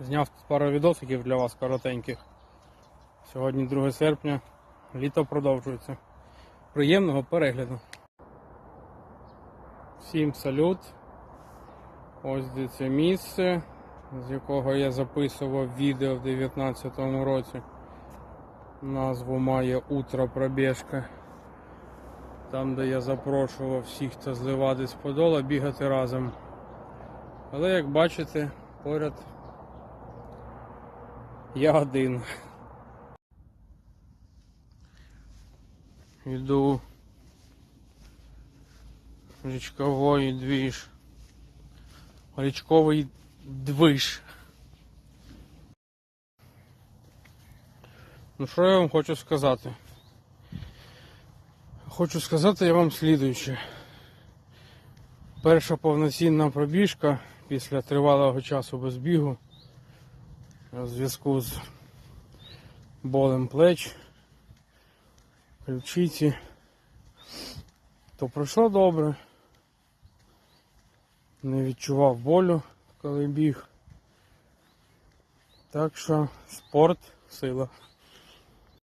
Зняв пару відосиків для вас коротеньких. Сьогодні 2 серпня. Літо продовжується. Приємного перегляду. Всім салют. Ось де це місце, з якого я записував відео в 2019 році. Назву має Утро пробіжка. Там, де я запрошував всіх, хто з Левади з Подола, бігати разом. Але як бачите, поряд я один. Йду річковий двіж. Річковий движ. Ну що я вам хочу сказати? Хочу сказати я вам слідуюче. Перша повноцінна пробіжка після тривалого часу без бігу у зв'язку з болем плеч, ключиці, то пройшло добре. Не відчував болю, коли біг. Так що спорт сила.